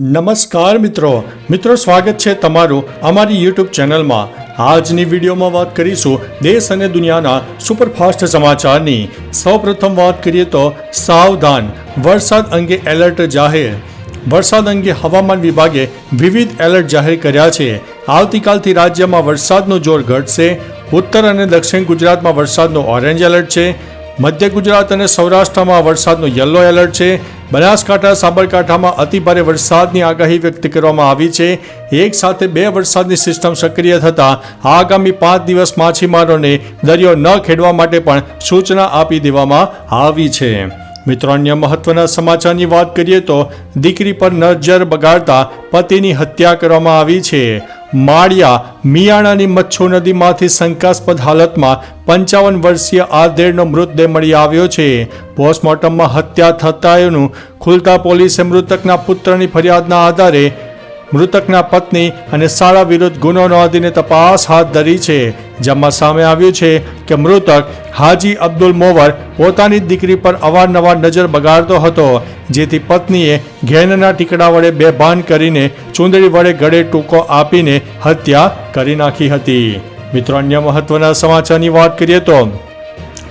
નમસ્કાર મિત્રો. મિત્રો, સ્વાગત છે તમારું અમારી યુટ્યુબ ચેનલમાં. આજની વિડીયોમાં વાત કરીશું દેશ અને દુનિયાના સુપરફાસ્ટ સમાચારની. સૌપ્રથમ વાત કરીએ તો સાવધાન. વરસાદ અંગે એલર્ટ જાહેર. વરસાદ અંગે હવામાન વિભાગે વિવિધ એલર્ટ જાહેર કર્યા છે. આવતીકાલથી રાજ્યમાં વરસાદનું જોર ઘટશે. ઉત્તર અને દક્ષિણ ગુજરાતમાં વરસાદનો ઓરેન્જ એલર્ટ છે. મધ્ય ગુજરાત અને સૌરાષ્ટ્રમાં વરસાદનું યલો એલર્ટ છે. બનાસકાંઠા, સાબરકાંઠામાં અતિભારે વરસાદની આગાહી વ્યક્ત કરવામાં આવી છે. એક સાથે બે વરસાદની સિસ્ટમ સક્રિય થતાં આગામી પાંચ દિવસ માછીમારોને દરિયો ન ખેડવા માટે પણ સૂચના આપી દેવામાં આવી છે. મિત્રો, અન્ય મહત્વના સમાચારની વાત કરીએ તો દીકરી પર નજર બગાડતા પતિની હત્યા કરવામાં આવી છે. માળિયા મિયાણાની મચ્છુ નદીમાંથી શંકાસ્પદ હાલતમાં પંચાવન વર્ષીય આધેડનો મૃતદેહ મળી આવ્યો છે. પોસ્ટમોર્ટમમાં હત્યા થતાનું ખુલતા પોલીસે મૃતકના પુત્રની ફરિયાદના આધારે મૃતકના પત્ની અને શાળા વિરુદ્ધ ગુનો નોંધીને તપાસ હાથ ધરી છે. જેમાં સામે આવ્યું છે કે મૃતક હાજી અબ્દુલ મોવર પોતાની દીકરી પર અવારનવાર નજર બગાડતો હતો, જેથી પત્નીએ ઘેનના ટીકડા વડે બેભાન કરીને ચૂંદડી વડે ગળે ટૂંકો આપીને હત્યા કરી નાખી હતી. મિત્રો, અન્ય મહત્વના સમાચારની વાત કરીએ તો,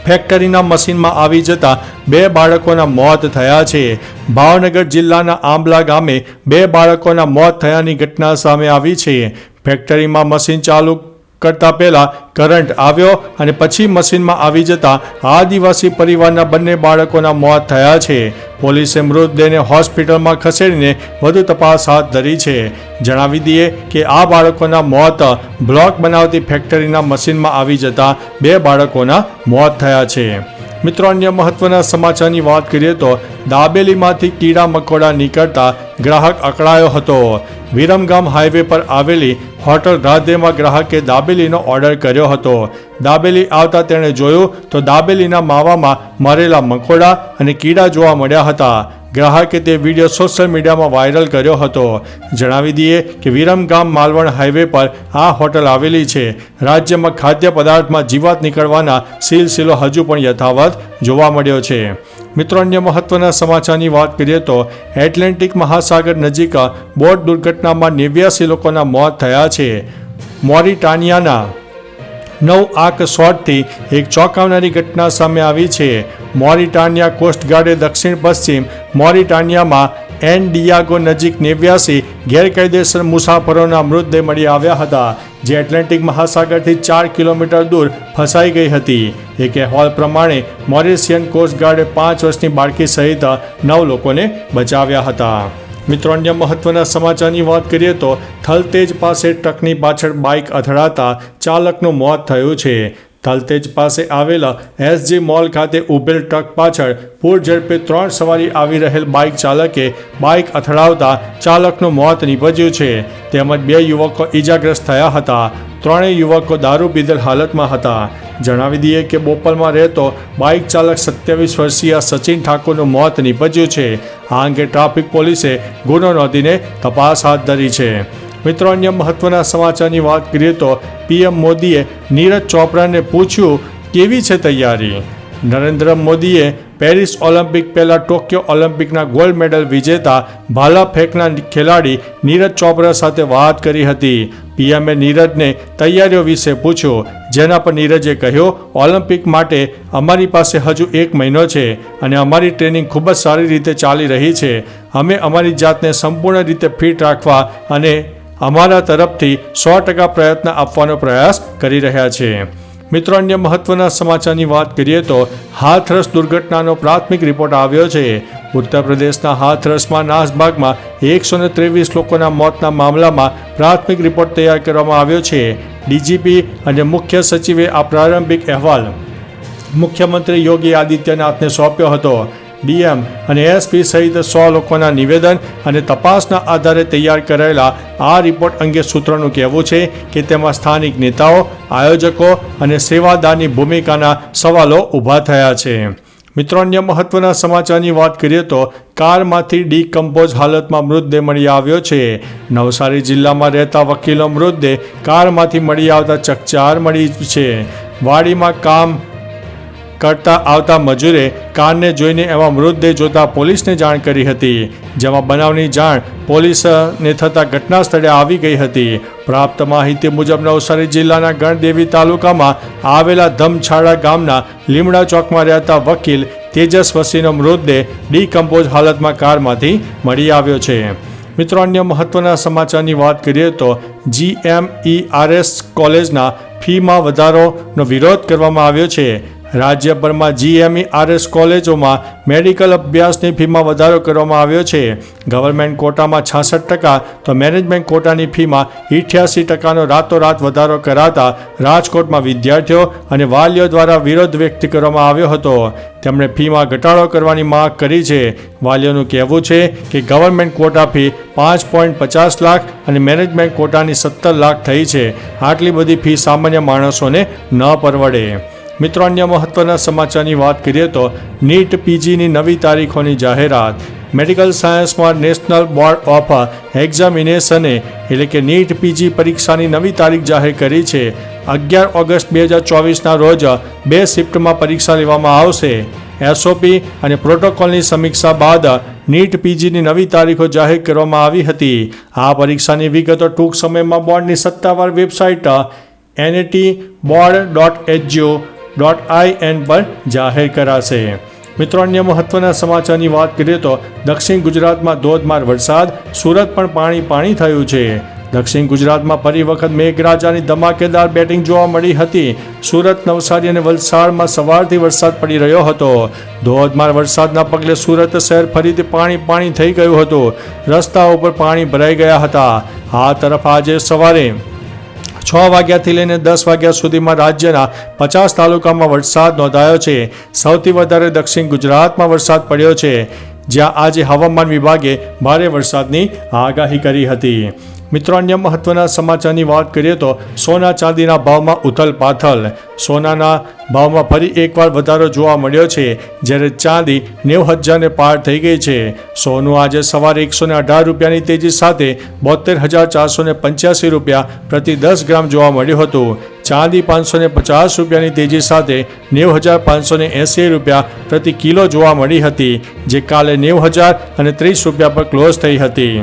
ફેક્ટરીના મશીનમાં આવી જતા બે બાળકોના મોત થયા છે. ભાવનગર જિલ્લાના આંબલા ગામે બે બાળકોના મોત થયાની ઘટના સામે આવી છે. ફેક્ટરીમાં મશીન ચાલુ કરતા પહેલા કરંટ આવ્યો અને પછી મશીનમાં આવી જતા આદિવાસી પરિવારના બંને બાળકોના મોત થયા છે. પોલીસે મૃતદેહને હોસ્પિટલમાં ખસેડીને વધુ તપાસ હાથ ધરી છે. જણાવી દઈએ કે આ બાળકોના મોત બ્લોક બનાવતી ફેક્ટરીના મશીનમાં આવી જતા બે બાળકોના મોત થયા છે. મિત્રો, અન્ય મહત્વના સમાચારની વાત કરીએ તો દાબેલીમાંથી કીડા મકોડા નીકળતા ગ્રાહક અકળાયો હતો. વિરમગામ હાઈવે પર આવેલી હોટલ રાધેમાં ગ્રાહકે દાબેલીનો ઓર્ડર કર્યો હતો. દાબેલી આવતા તેણે જોયું તો દાબેલીના માવામાં મરેલા મકોડા અને કીડા જોવા મળ્યા હતા. ગ્રાહકે તે વીડિયો સોશિયલ મીડિયામાં વાયરલ કર્યો હતો. જણાવી દઈએ કે વિરમગામ માલવણ હાઈવે પર આ હોટલ આવેલી છે. રાજ્યમાં ખાદ્ય પદાર્થમાં જીવાત નીકળવાના સિલસિલો હજુ પણ યથાવત જોવા મળ્યો છે. મિત્રો, અન્ય મહત્વના સમાચારની વાત કરીએ તો એટલાન્ટિક મહાસાગર નજીક બોટ દુર્ઘટનામાં નેવ્યાસી લોકોના મોત થયા છે. મોરિટાનિયાના નવ આંક શોટથી એક ચોંકાવનારી ઘટના સામે આવી છે. મોરિટાનિયા કોસ્ટગાર્ડે દક્ષિણ પશ્ચિમ મોરિટાનિયામાં એન ડિયાગો નજીક નેવ્યાસી ગેરકાયદેસર મુસાફરોના મૃતદેહ મળી આવ્યા હતા. જે એટલાન્ટિક મહાસાગરથી ચાર કિલોમીટર દૂર ફસાઈ ગઈ હતી. એક અહેવાલ પ્રમાણે, મોરિશિયન કોસ્ટગાર્ડે પાંચ વર્ષની બાળકી સહિત નવ લોકોને બચાવ્યા હતા. મિત્રો, અન્ય મહત્વના સમાચારની વાત કરીએ તો થલતેજ પાસે ટ્રકની પાછળ બાઇક અથડાતા ચાલકનું મોત થયું છે. થલતેજ પાસે આવેલા એસજી મોલ ખાતે ઉભેલ ટ્રક પાછળ પૂર ઝડપે ત્રણ સવારી આવી રહેલ બાઇક ચાલકે બાઇક અથડાવતા ચાલકનું મોત નીપજ્યું છે. તેમજ બે યુવકો ઈજાગ્રસ્ત થયા હતા. ત્રણેય યુવકો દારૂ પીધેલ હાલતમાં હતા. જણાવી દઈએ કે બોપલમાં રહેતો બાઇક ચાલક સત્યાવીસ વર્ષીય સચિન ઠાકોરનું મોત નીપજ્યું છે. આ અંગે ટ્રાફિક પોલીસે ગુનો નોંધીને તપાસ હાથ ધરી છે. મિત્રો, અન્ય મહત્વના સમાચારની વાત કરીએ તો પીએમ મોદીએ નીરજ ચોપરાને પૂછ્યું, કેવી છે તૈયારી? નરેન્દ્ર મોદીએ પેરિસ ઓલિમ્પિક પહેલાં ટોક્યો ઓલિમ્પિકના ગોલ્ડ મેડલ વિજેતા ભાલા ફેંકના ખેલાડી નીરજ ચોપરા સાથે વાત કરી હતી. પીએમએ નીરજને તૈયારીઓ વિશે પૂછ્યું, જેના પર નીરજે કહ્યું, ઓલિમ્પિક માટે અમારી પાસે હજુ એક મહિનો છે અને અમારી ટ્રેનિંગ ખૂબ જ સારી રીતે ચાલી રહી છે. અમે અમારી જાતને સંપૂર્ણ રીતે ફિટ રાખવા અને અમારા તરફથી સો ટકા પ્રયત્ન આપવાનો પ્રયાસ કરી રહ્યા છે. મિત્રો, અન્ય મહત્વના સમાચારની વાત કરીએ તો હાથરસ દુર્ઘટનાનો પ્રાથમિક રિપોર્ટ આવ્યો છે. ઉત્તર પ્રદેશના હાથરસમાં નાસભાગમાં એકસો ને ત્રેવીસ લોકોના મોતના મામલામાં પ્રાથમિક રિપોર્ટ તૈયાર કરવામાં આવ્યો છે. ડીજીપી અને મુખ્ય સચિવે આ પ્રારંભિક અહેવાલ મુખ્યમંત્રી યોગી આદિત્યનાથને સોંપ્યો હતો. ડીએમ અને એસપી સહિત સો લોકોના નિવેદન અને તપાસના આધારે તૈયાર કરાયેલા આ રિપોર્ટ અંગે સૂત્રોનું કહેવું છે કે તેમાં સ્થાનિક નેતાઓ, આયોજકો અને સેવાદારની ભૂમિકાના સવાલો ઊભા થયા છે. મિત્રો, અન્ય મહત્વના સમાચારની વાત કરીએ તો કારમાંથી ડીકમ્પોઝ હાલતમાં મૃતદેહ મળી આવ્યો છે. નવસારી જિલ્લામાં રહેતા વકીલો મૃતદેહ કારમાંથી મળી આવતા ચકચાર મળી છે. વાડીમાં કામ કરતા આવતા મજૂરે કારને જોઈને એવા મૃતદેહ જોતા પોલીસને જાણ કરી હતી, જેમાં બનાવની જાણ પોલીસને થતાં ઘટના સ્થળે આવી ગઈ હતી. પ્રાપ્ત માહિતી મુજબ નવસારી જિલ્લાના ગણદેવી તાલુકામાં આવેલા ધમછાડા ગામના લીમડા ચોકમાં રહેતા વકીલ તેજસ વસીનો મૃતદેહ ડીકમ્પોઝ હાલતમાં કારમાંથી મળી આવ્યો છે. મિત્રો, અન્ય મહત્વના સમાચારની વાત કરીએ તો જીએમઈઆરએસ કોલેજના ફીમાં વધારોનો વિરોધ કરવામાં આવ્યો છે. રાજ્યભરમાં જીએમઈઆરએસ કોલેજોમાં મેડિકલ અભ્યાસની ફીમાં વધારો કરવામાં આવ્યો છે. ગવર્મેન્ટ કોટામાં છાસઠ ટકા, તો મેનેજમેન્ટ કોટાની ફીમાં ઇઠ્યાસી ટકાનો રાતોરાત વધારો કરાતા રાજકોટમાં વિદ્યાર્થીઓ અને વાલીઓ દ્વારા વિરોધ વ્યક્ત કરવામાં આવ્યો હતો. તેમણે ફીમાં ઘટાડો કરવાની માંગ કરી છે. વાલીઓનું કહેવું છે કે ગવર્મેન્ટ કોટા ફી પાંચ પોઈન્ટ પચાસ લાખ અને મેનેજમેન્ટ કોટાની સત્તર લાખ થઈ છે. આટલી બધી ફી સામાન્ય માણસોને ન પરવડે. મિત્રો, અન્ય મહત્વના સમાચારની વાત કરીએ તો નીટ પીજીની નવી તારીખોની જાહેરાત. મેડિકલ સાયન્સમાં નેશનલ બોર્ડ ઓફ એક્ઝામિનેશને એટલે કે નીટ પીજી પરીક્ષાની નવી તારીખ જાહેર કરી છે. અગિયાર ઓગસ્ટ બે હજાર ચોવીસના રોજ બે શિફ્ટમાં પરીક્ષા લેવામાં આવશે. એસઓપી અને પ્રોટોકોલની સમીક્ષા બાદ નીટ પીજીની નવી તારીખો જાહેર કરવામાં આવી હતી. આ પરીક્ષાની વિગતો ટૂંક સમયમાં બોર્ડની સત્તાવાર website NAT board dot HGO dot I N પર જાહેર કરાશે. મિત્રો, અન્ય મહત્વના સમાચારની વાત કરીએ તો દક્ષિણ ગુજરાતમાં ધોધમાર વરસાદ, સુરત પણ પાણી પાણી થયું છે. દક્ષિણ ગુજરાતમાં ફરી વખત મેઘરાજાની ધમાકેદાર બેટિંગ જોવા મળી હતી. સુરત, નવસારી અને વલસાડમાં સવારથી વરસાદ પડી રહ્યો હતો. ધોધમાર વરસાદના પગલે સુરત શહેર ફરીથી પાણી પાણી થઈ ગયું હતું. રસ્તાઓ ઉપર પાણી ભરાઈ ગયા હતા. આ તરફ આજે સવારે છ વાગ્યાથી લઈને દસ વાગ્યા સુધીમાં રાજ્યના પચાસ તાલુકામાં વરસાદ નોંધાયો છે. સૌથી વધારે દક્ષિણ ગુજરાતમાં વરસાદ પડ્યો છે. જ્યાં આજે હવામાન વિભાગે ભારે વરસાદની આગાહી કરી હતી. મિત્રો, અન્ય મહત્વના સમાચારની વાત કરીએ તો સોના ચાંદીના ભાવમાં ઉથલ પાથલ. સોનાના ભાવમાં ફરી એકવાર વધારો જોવા મળ્યો છે, જ્યારે ચાંદી નેવ હજારને પાર થઈ ગઈ છે. સોનું આજે સવારે એકસો અઢાર રૂપિયાની તેજી સાથે બોતેર હજાર ચારસો પંચ્યાસી રૂપિયા પ્રતિ દસ ગ્રામ જોવા મળ્યું હતું. ચાંદી પાંચસો પચાસ રૂપિયાની તેજી સાથે નેવ હજાર પાંચસો એંસી રૂપિયા પ્રતિ કિલો જોવા મળી હતી, જે કાલે નેવ હજાર અને ત્રીસ રૂપિયા પર ક્લોઝ થઈ હતી.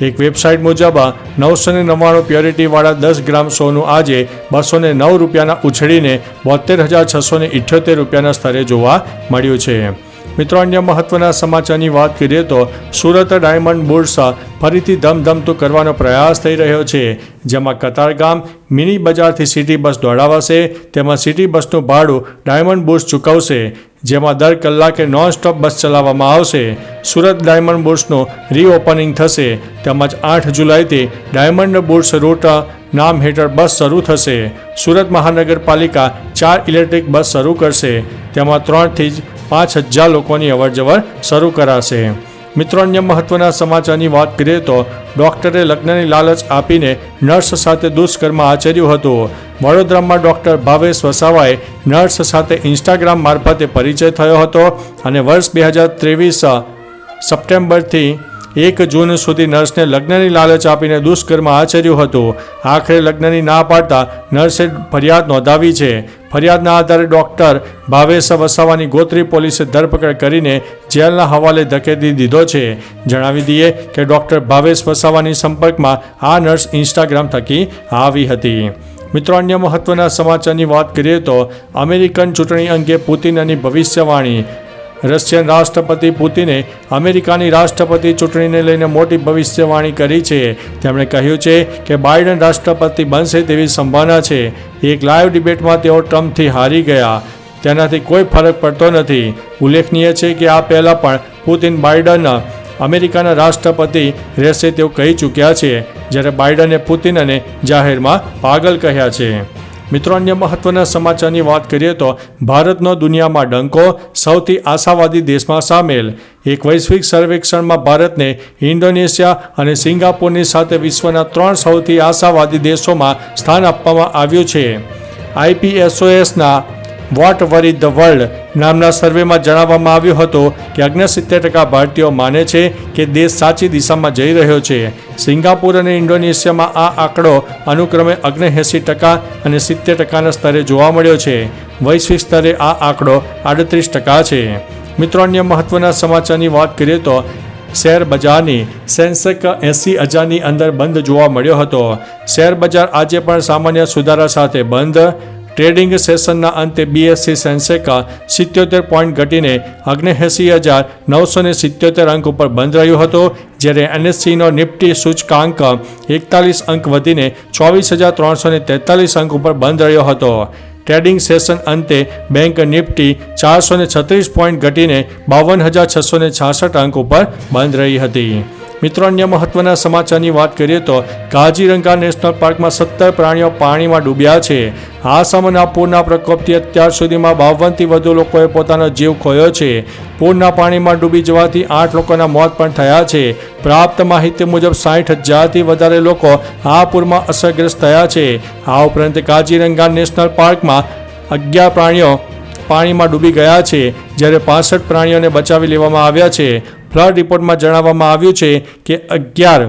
એક વેબસાઇટ મુજબ નવસો ને નવ્વાણું પ્યોરિટીવાળા દસ ગ્રામ સોનું આજે બસો ને નવ રૂપિયાના ઉછળીને બોતેર હજાર છસો ને ઇઠ્યોતેર રૂપિયાના સ્તરે જોવા મળ્યું છે. મિત્રો, અન્ય મહત્વના સમાચારની વાત કરીએ તો સુરત ડાયમંડ બુર્સ ફરીથી ધમધમતું કરવાનો પ્રયાસ થઈ રહ્યો છે, જેમાં કતારગામ મિની બજારથી સિટી બસ દોડાવાશે, તેમાં સિટી બસનું ભાડું ડાયમંડ બુર્સ ચૂકવશે, જેમાં દર કલાકે નોન સ્ટોપ બસ ચલાવવામાં આવશે. સુરત ડાયમંડ બુર્સનું રીઓપનિંગ થશે, તેમજ આઠ જુલાઈથી ડાયમંડ બુર્સ રૂટ નામ હેઠળ બસ શરૂ થશે. સુરત મહાનગરપાલિકા ચાર ઇલેક્ટ્રિક બસ શરૂ કરશે, તેમાં ત્રણથી જ પાંચ હજાર લોકોની અવરજવર શરૂ કરાશે. મિત્રો અન્ય મહત્વના સમાચારની વાત કરીએ તો ડોક્ટરે લગ્નની લાલચ આપીને નર્સ સાથે દુષ્કર્મ આચર્યું હતું. વડોદરામાં ડોક્ટર ભાવેશ વસાવાએ નર્સ સાથે ઇન્સ્ટાગ્રામ મારફતે પરિચય થયો હતો અને વર્ષ બે હજાર ત્રેવીસ સપ્ટેમ્બરથી એક જૂન સુધી નર્સને લગ્નની લાલચ આપીને દુષ્કર્મ આચર્યું હતું. આખરે લગ્નની ના પાડતા નર્સે ફરિયાદ નોંધાવી છે. ફરિયાદના આધારે ડોક્ટર ભાવેશ વસાવાની ગોત્રી પોલીસે ધરપકડ કરીને જેલના હવાલે ધકેલી દીધો છે. જણાવી દઈએ કે ડોક્ટર ભાવેશ વસાવાની સંપર્કમાં આ નર્સ ઇન્સ્ટાગ્રામ થકી આવી હતી. મિત્રો, અન્ય મહત્વના સમાચારની વાત કરીએ તો અમેરિકન ચૂંટણી અંગે પુતિનની ભવિષ્યવાણી. રશિયન રાષ્ટ્રપતિ પુતિને અમેરિકાની રાષ્ટ્રપતિ ચૂંટણીને લઈને મોટી ભવિષ્યવાણી કરી છે. તેમણે કહ્યું છે કે બાઇડન રાષ્ટ્રપતિ બનશે તેવી સંભાવના છે. એક લાઈવ ડિબેટમાં તેઓ ટ્રમ્પથી હારી ગયા. તેનાથી કોઈ ફરક પડતો નથી. ઉલ્લેખનીય છે કે આ પહેલાં પણ પુતિન બાઇડન અમેરિકાના રાષ્ટ્રપતિ રહેશે તેવું કહી ચૂક્યા છે, જ્યારે બાઇડને પુતિનને જાહેરમાં પાગલ કહ્યા છે. મિત્રો, અન્ય મહત્વના સમાચારની વાત કરીએ તો ભારતનો દુનિયામાં ડંકો સૌથી આશાવાદી દેશમાં સામેલ. એક વૈશ્વિક સર્વેક્ષણમાં ભારતને ઇન્ડોનેશિયા અને સિંગાપુરની સાથે વિશ્વના ત્રણ સૌથી આશાવાદી દેશોમાં સ્થાન આપવામાં આવ્યું છે. આઈપીએસઓએસના વોટ વરી ધ વર્લ્ડ નામના સર્વેમાં જણાવવામાં આવ્યું હતું કે ઓગણસિત્તેર ટકા ભારતીયો માને છે કે દેશ સાચી દિશામાં જઈ રહ્યો છે. સિંગાપુર અને ઇન્ડોનેશિયામાં આ આંકડો અનુક્રમે ઓગણએંસી ટકા અને સિત્તેર ટકાના સ્તરે જોવા મળ્યો છે. વૈશ્વિક સ્તરે આ આંકડો આડત્રીસ ટકા છે. મિત્રો, અન્ય મહત્વના સમાચારની વાત કરીએ તો શેર બજારની સેન્સેક એંસી હજારની અંદર બંધ જોવા મળ્યો હતો. શેર બજાર આજે પણ સામાન્ય સુધારા સાથે બંધ. ટ્રેડિંગ સેશનના અંતે બીએસસી સેન્સેકા સિત્યોતેર પોઈન્ટ ઘટીને ઓગણએંસી હજાર નવસો ને સિત્યોતેર અંક ઉપર બંધ રહ્યો હતો, જ્યારે એનએસસીનો નિફ્ટી સૂચકાંક એકતાલીસ અંક વધીને ચોવીસ હજાર ત્રણસો ને તેતાલીસ અંક ઉપર બંધ રહ્યો હતો. ટ્રેડિંગ સેશન અંતે બેંક નિફ્ટી ચારસો છત્રીસ પોઈન્ટ ઘટીને બાવન હજાર છસો છાસઠ અંક ઉપર બંધ રહી હતી. મિત્રો, અન્ય મહત્વના સમાચારની વાત કરીએ તો કાજીરંગા નેશનલ પાર્કમાં સત્તર પ્રાણીઓ પાણીમાં ડૂબ્યા છે. આ સામના પૂરના પ્રકોપથી અત્યાર સુધીમાં બાવનથી વધુ લોકોએ પોતાનો જીવ ખોયો છે. પૂરના પાણીમાં ડૂબી જવાથી આઠ લોકોના મોત પણ થયા છે. પ્રાપ્ત માહિતી મુજબ સાઠ હજારથી વધારે લોકો આ પૂરમાં અસરગ્રસ્ત થયા છે. આ ઉપરાંત કાજીરંગા નેશનલ પાર્કમાં અગિયાર પ્રાણીઓ પાણીમાં ડૂબી ગયા છે, જ્યારે પાસઠ પ્રાણીઓને બચાવી લેવામાં આવ્યા છે. ફ્લડ રિપોર્ટમાં જણાવવામાં આવ્યું છે કે અગિયાર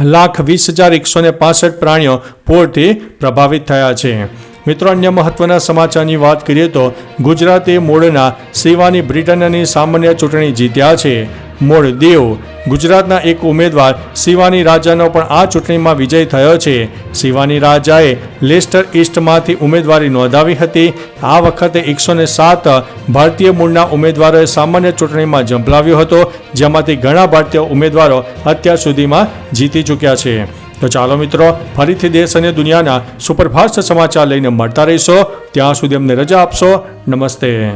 લાખ વીસ હજાર એકસો ને પાસઠ પ્રાણીઓ પૂરથી પ્રભાવિત થયા છે. મિત્રો, અન્ય મહત્વના સમાચારની વાત કરીએ તો ગુજરાતે મૂળના શિવાની બ્રિટનની સામાન્ય ચૂંટણી જીત્યા છે. મૂળ દેવ. ગુજરાતના એક ઉમેદવાર શિવાની રાજાનો પણ આ ચૂંટણીમાં વિજય થયો છે. શિવાની રાજાએ લેસ્ટર ઈસ્ટમાંથી ઉમેદવારી નોંધાવી હતી. આ વખતે એકસો ને સાત ભારતીય મૂળના ઉમેદવારોએ સામાન્ય ચૂંટણીમાં ઝંપલાવ્યો હતો, જેમાંથી ઘણા ભારતીય ઉમેદવારો અત્યાર સુધીમાં જીતી ચૂક્યા છે. તો ચાલો મિત્રો, ફરીથી દેશ અને દુનિયાના સુપરફાસ્ટ સમાચાર લઈને મળતા રહીશો. ત્યાં સુધી અમને રજા આપશો. નમસ્તે.